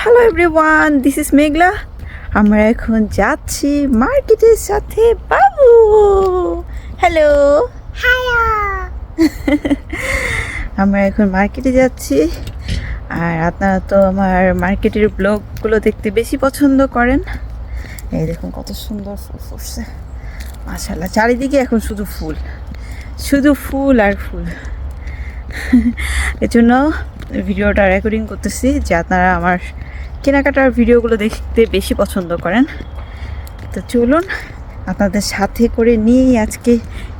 Hello everyone this is Meghla আমরা এখন যাচ্ছি মার্কেটের সাথে বাবু। হ্যালো আমরা এখন মার্কেটে যাচ্ছি। আর আপনারা তো আমার মার্কেটের ব্লগগুলো দেখতে বেশি পছন্দ করেন। এই দেখুন কত সুন্দর ফুল ফুটছে। মাশাল্লাহ চারিদিকে এখন শুধু ফুল। শুধু ফুল আর ফুল। এজন্য ভিডিওটা রেকর্ডিং করতেছি যে আপনারা আমার কেনাকাটার ভিডিওগুলো দেখতে বেশি পছন্দ করেন। তো চলুন আপনাদের সাথে করে নিয়েই আজকে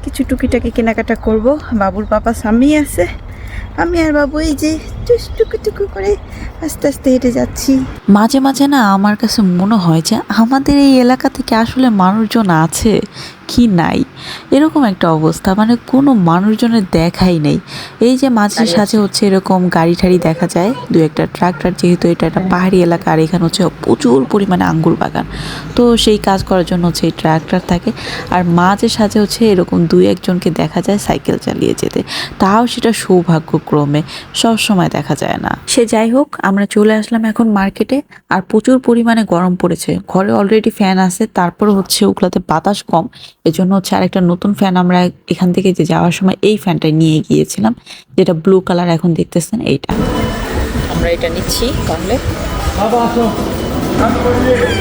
কিছু টুকিটাকি কেনাকাটা করব। বাবুর পাপা স্বামী আছে। আমি আর বাবু এই যে টুকু করে আস্তে আস্তে হেঁটে যাচ্ছি। মাঝে মাঝে না আমার কাছে মনে হয় যে আমাদের এই এলাকা থেকে আসলে মানুষজন আছে। কি নাই। এরকম একটা অবস্থা মানে কোনো মানুষজনের দেখাই নেই। এই যে মাঝে সাঝে হচ্ছে এরকম গাড়ি ঠাড়ি দেখা যায় দু একটা ট্রাক্টর যেহেতু এটা একটা পাহাড়ি এলাকা আর এখানে হচ্ছে প্রচুর পরিমাণে আঙ্গুর বাগান। তো সেই কাজ করার জন্য হচ্ছে এই ট্রাক্টর থাকে। আর মাঝে সাঝে হচ্ছে এরকম দুই একজনকে দেখা যায় সাইকেল চালিয়ে যেতে। তাও সেটা সৌভাগ্যক্রমে সব সময় দেখা যায় না। সে যাই হোক আমরা চলে আসলাম এখন মার্কেটে আর প্রচুর পরিমাণে গরম পড়েছে। ঘরে অলরেডি ফ্যান আছে তারপর হচ্ছে ওগুলাতে বাতাস কম। এজন্য হচ্ছে আরেকটা নতুন ফ্যান আমরা এখান থেকে যে যাওয়ার সময় এই ফ্যানটা নিয়ে গিয়েছিলাম যেটা ব্লু কালার এখন দেখতেছেন এইটা। আমরা এটা নিচ্ছি তাহলে।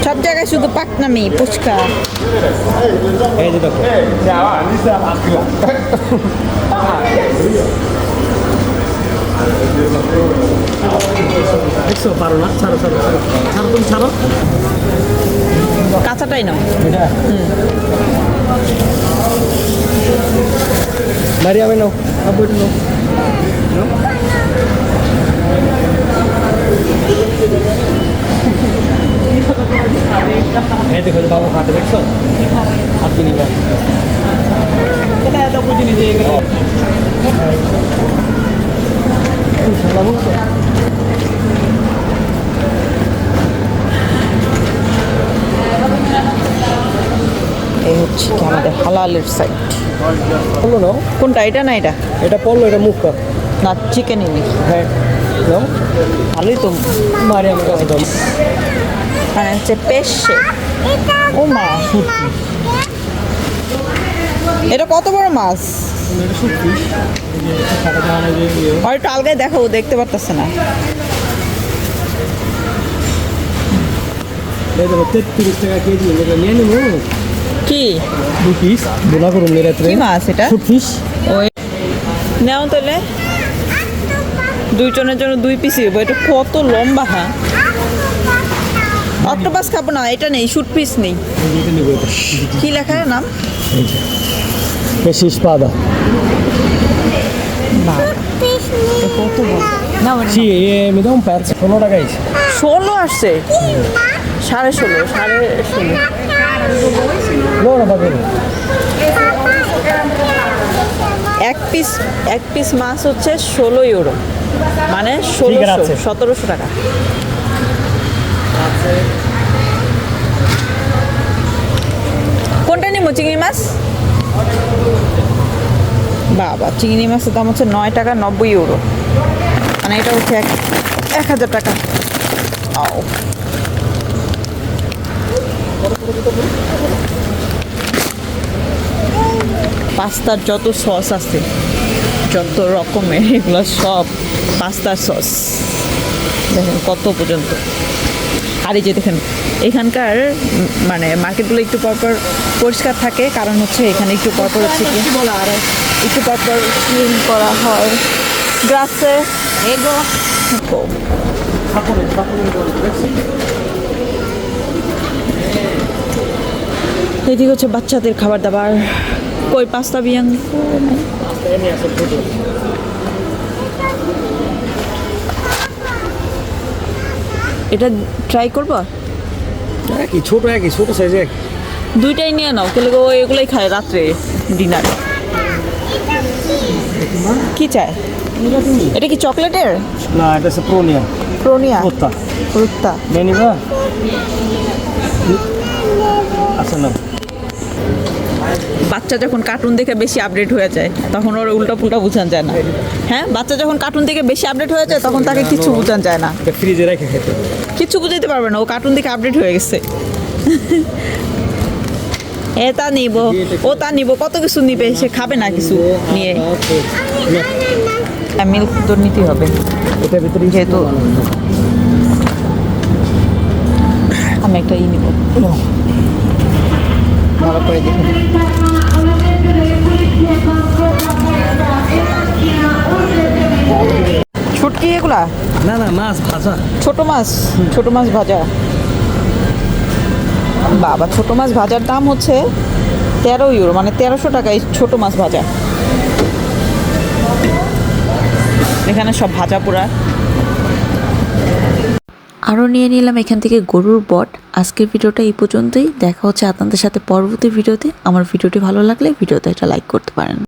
সব জায়গায় শুধু পাকনামি ফুচকা এই যে দেখো। দেখছ? পারো না? ছাড়ো ছাড়ো ছাড়ো। ছাড়ো তুমি ছাড়ো। কাঁচাটাই নাও। এটা মারি আমি নাও আব্বু এটা নাও এই দেখো বাবু হাতে দেখছ হাত কিনে গেল এটা এত বুঝিনি যে এগুলো বাবু এই হচ্ছে কি আমাদের হালালের সাইড পড়ল নাও কোনটা? এটা না এটা? এটা পড়ল এটা মুখ না চিকেনই নেই হ্যাঁ। নাও। ভালোই তো। মারি আমি কাছে দাও মানে হচ্ছে পেশে ও মা এটা কত বড় মাছ? আর একটু আলগায় দেখো দেখতে পারতেছে না। তেত্রিশ টাকা কেজি। নিয়ে নিবো? কি? দু পিস বোনা করুন মেরে কি মাছ এটা? শুট ফিশ ওই নেও তাহলে। দুইজনের জন্য দুই পিসই হইব এটা কত লম্বা হ্যাঁ? অক্টোপাস খাব না এটা নেই শুট পিস নেই। কি লেখা নাম? এই যে পেশি স্পাদা কত dà un pezzo, sono ragazzi. ষোলো আসছে? সাড়ে ষোলো সাড়ে ষোলো No, no, va bene. এক পিস এক পিস মাছ হচ্ছে ষোলো ইউরো মানে ষোলোশো। সতেরোশো টাকা। কোনটা নিব চিংড়ি মাছ? বাবা চিংড়ি মাছের দাম হচ্ছে নয় টাকা নব্বই ইউরো মানে এটা হচ্ছে এক এক হাজার টাকা। আও। পাস্তার যত সস আছে, যত রকমের, এগুলো সব পাস্তার সস। দেখেন কত পর্যন্ত। আর এই যে দেখেন, এখানকার মানে মার্কেটগুলো একটু পরপর পরিষ্কার থাকে, কারণ হচ্ছে এখানে একটু পরপর হচ্ছে কি একটু পরপর ক্লিন করা হয়। গ্রাসে, এগো। এদিকে হচ্ছে বাচ্চাদের খাবার দাবার। কই পাস্তা বিয়াং এটা ট্রাই করব? একই ছোট একই ছোট সাইজ এক দুইটাই নিয়ে নাও কেলে ও এগুলোই খায় রাত্রে ডিনার কি চায়? এটা কি চকলেটের? না এটা হচ্ছে প্রোনিয়া প্রোনিয়া প্রত্তা ফ্রুত্তা নিয়ে নিবা আচ্ছা না বাচ্চা যখন কার্টুন দেখে বেশি আপডেট হয়ে যায় তখন ওর উল্টা পুল্টা বুঝান যায় না। হ্যাঁ? বাচ্চা যখন কার্টুন দেখে বেশি আপডেট হয়ে যায় তখন তাকে কিছু বুঝান যায় না। এটা ফ্রিজে রেখে খেতে কিচ্ছু বুঝাইতে পারবে না ও কার্টুন দেখে আপডেট হয়ে গেছে। এ তা নিব ও তা নিব কত কিছু নিবে সে খাবে না কিছু নিয়ে। মিল্ক তোর নিতেই হবে। যেহেতু আমি একটা ই নিব। ভালো করে দেখুন ছুটকি এগুলা? না না মাছ ভাজা। ছোট মাছ? ছোট মাছ ভাজা? বাবা ছোট মাছ ভাজার দাম হচ্ছে তেরো ইউরো মানে তেরোশো টাকা এই ছোট মাছ ভাজা। এখানে সব ভাজা পোড়া। আরও নিয়ে নিলাম এখান থেকে গরুর বট। আজকের ভিডিওটা এই পর্যন্তই। দেখা হচ্ছে আপনাদের সাথে পরবর্তী ভিডিওতে। আমার ভিডিওটি ভালো লাগলে ভিডিওতে একটা লাইক করতে পারেন।